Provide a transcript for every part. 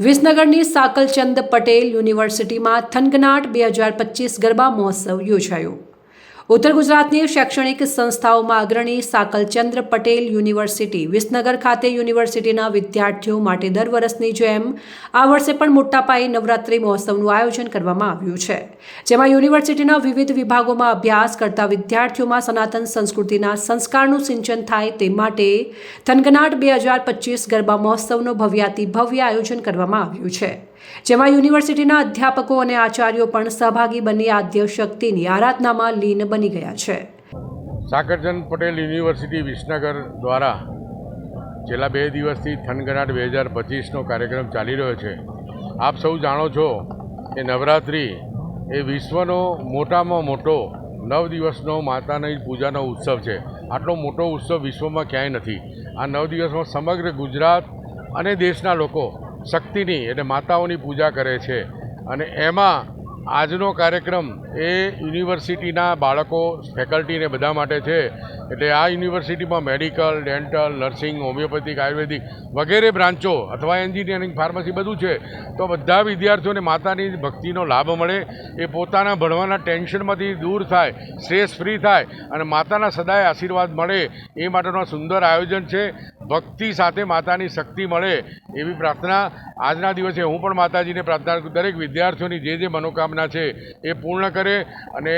વિસનગરની સાકલચંદ પટેલ યુનિવર્સિટીમાં થનગનાટ બે હજાર પચીસ ગરબા મહોત્સવ યોજાયો. ઉત્તર ગુજરાતની શૈક્ષણિક સંસ્થાઓમાં અગ્રણી સાકલચંદ્ર પટેલ યુનિવર્સિટી, વિસનગર ખાતે યુનિવર્સિટીના વિદ્યાર્થીઓ માટે દર વર્ષની જેમ આ વર્ષે પણ મોટા પાયે નવરાત્રિ મહોત્સવનું આયોજન કરવામાં આવ્યું છે. જેમાં યુનિવર્સિટીના વિવિધ વિભાગોમાં અભ્યાસ કરતા વિદ્યાર્થીઓમાં સનાતન સંસ્કૃતિના સંસ્કારનું સિંચન થાય તે માટે થનગનાટ બે હજાર પચીસ ગરબા મહોત્સવનું ભવ્યાતિ ભવ્ય આયોજન કરવામાં આવ્યું છે. જેમાં યુનિવર્સિટીના અધ્યાપકો અને આચાર્યો પણ સહભાગી બની આદ્ય શક્તિની આરાધનામાં લીન બની ગયા છે. સાકરચંદ પટેલ યુનિવર્સિટી વિસનગર દ્વારા છેલ્લા બે દિવસથી થનગનાટ બે હજાર પચીસનો કાર્યક્રમ ચાલી રહ્યો છે. આપ સૌ જાણો છો કે નવરાત્રિ એ વિશ્વનો મોટામાં મોટો નવ દિવસનો માતાની પૂજાનો ઉત્સવ છે. આટલો મોટો ઉત્સવ વિશ્વમાં ક્યાંય નથી. આ નવ દિવસમાં સમગ્ર ગુજરાત અને દેશના લોકો શક્તિની એટલે માતાઓની પૂજા કરે છે. અને એમાં આજનો કાર્યક્રમ એ યુનિવર્સિટીના બાળકો, ફેકલ્ટીને બધા માટે છે. એટલે આ યુનિવર્સિટીમાં medical, dental, nursing, homeopathic, ayurvedic વગેરે બ્રાન્ચો અથવા એન્જિનિયરિંગ, ફાર્મસી બધું છે. તો બધા વિદ્યાર્થીઓને માતાની ભક્તિનો લાભ મળે. એ પોતાના ભણવાના ટેન્શનમાંથી દૂર થાય, સ્ટ્રેસ ફ્રી થાય અને માતાના સદાય આશીર્વાદ મળે. એ માટેનો સુંદર આયોજન છે. ભક્તિ સાથે માતાની શક્તિ મળે એવી પ્રાર્થના આજના દિવસે હું પણ માતાજીને પ્રાર્થના દરેક વિદ્યાર્થીઓની જે જે મનોકામના છે એ પૂર્ણ કરે અને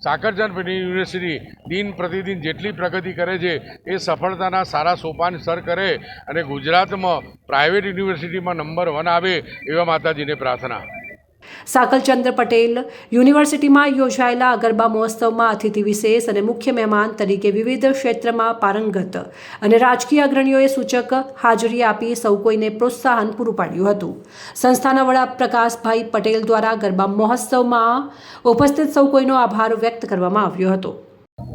સાકરચંદ યુનિવર્સિટી દિન પ્રતિદિન જેટલી પ્રગતિ કરે છે એ સફળતાના સારા સોપાન સર કરે અને ગુજરાતમાં પ્રાઇવેટ યુનિવર્સિટીમાં નંબર વન આવે એવા માતાજીને પ્રાર્થના. સાકલચંદ્ર પટેલ યુનિવર્સિટીમાં યોજાયેલા ગરબા મહોત્સવમાં અતિથિ વિશેષ અને મુખ્ય મહેમાન તરીકે વિવિધ ક્ષેત્રમાં પારંગત અને રાજકીય અગ્રણીઓએ સૂચક હાજરી આપી સૌ કોઈને પ્રોત્સાહન પૂરું પાડ્યું હતું. સંસ્થાના વડા પ્રકાશભાઈ પટેલ દ્વારા ગરબા મહોત્સવમાં ઉપસ્થિત સૌ કોઈનો આભાર વ્યક્ત કરવામાં આવ્યો હતો.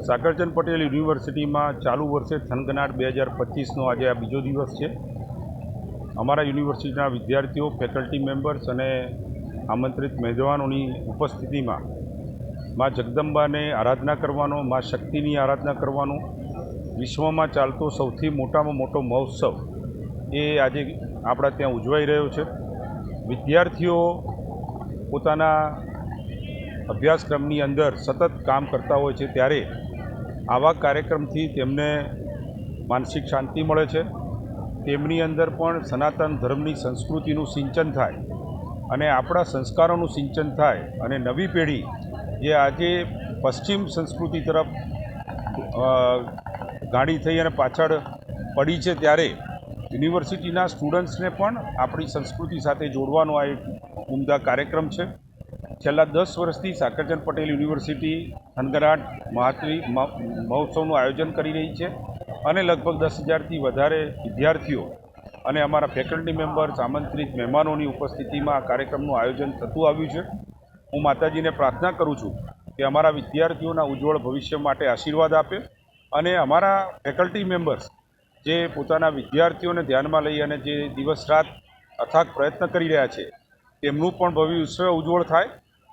સાકરચંદ પટેલ યુનિવર્સિટીમાં ચાલુ વર્ષે થનગનાટ બે હજાર પચીસનો આજે આ બીજો દિવસ છે. અમારા યુનિવર્સિટીના વિદ્યાર્થીઓ, ફેકલ્ટી મેમ્બર્સ અને આમંત્રિત મહેમાનોની ઉપસ્થિતિમાં મા જગદંબાને આરાધના કરવાનો, મા શક્તિની આરાધના કરવાનો વિશ્વમાં ચાલતો સૌથી મોટામાં મોટો મહોત્સવ એ આજે આપણા ત્યાં ઉજવાઈ રહ્યો છે. વિદ્યાર્થીઓ પોતાના અભ્યાસક્રમની અંદર સતત કામ કરતા હોય છે ત્યારે આવા કાર્યક્રમથી તેમને માનસિક શાંતિ મળે છે. તેમની અંદર પણ સનાતન ધર્મની સંસ્કૃતિનું સિંચન થાય. અને આપણા સંસ્કારોનું સિંચન થાય અને નવી પેઢી જે આજે પશ્ચિમ સંસ્કૃતિ તરફ ગાડી થઈ અને પાછળ પડી છે ત્યારે યુનિવર્સિટીના સ્ટુડન્ટ્સને પણ આપણી સંસ્કૃતિ સાથે જોડવાનો આ એક ઉમદા કાર્યક્રમ છે. છેલ્લા દસ વર્ષથી સાકરચંદ પટેલ યુનિવર્સિટી થનગરાટ મહાત્રી મહોત્સવનું આયોજન કરી રહી છે અને લગભગ દસ હજારથી વધારે વિદ્યાર્થીઓ અને અમારા ફેકલ્ટી મેમ્બર્સ આમંત્રિત મહેમાનોની ઉપસ્થિતિમાં આ કાર્યક્રમનું આયોજન થતું આવ્યું છે. હું માતાજીને પ્રાર્થના કરું છું કે અમારા વિદ્યાર્થીઓના ઉજ્જવળ ભવિષ્ય માટે આશીર્વાદ આપે અને અમારા ફેકલ્ટી મેમ્બર્સ જે પોતાના વિદ્યાર્થીઓને ધ્યાનમાં લઈ અને જે દિવસ રાત અથાગ પ્રયત્ન કરી રહ્યા છે, તેમનું પણ ભવિષ્ય ઉજ્જવળ થાય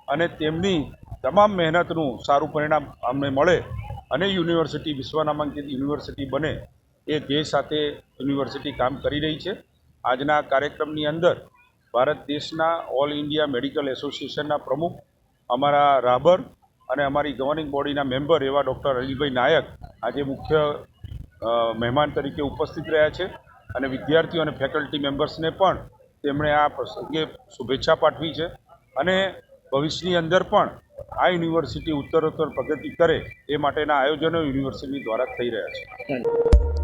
અને તેમની તમામ મહેનતનું સારું પરિણામ અમને મળે અને યુનિવર્સિટી વિશ્વનામાંકિત યુનિવર્સિટી બને. એ ધ્યેય સાથે યુનિવર્સિટી કામ કરી રહી છે. આજના કાર્યક્રમની અંદર ભારત દેશના ઓલ ઇન્ડિયા મેડિકલ એસોસિએશનના પ્રમુખ, અમારા રાબર અને અમારી ગવર્નિંગ બોડીના મેમ્બર એવા ડૉક્ટર અલીભાઈ નાયક આજે મુખ્ય મહેમાન તરીકે ઉપસ્થિત રહ્યા છે અને વિદ્યાર્થીઓ અને ફેકલ્ટી મેમ્બર્સને પણ તેમણે આ પ્રસંગે શુભેચ્છા પાઠવી છે અને ભવિષ્યની અંદર પણ આ યુનિવર્સિટી ઉત્તરોત્તર પ્રગતિ કરે એ માટેના આયોજનો યુનિવર્સિટી દ્વારા થઈ રહ્યા છે.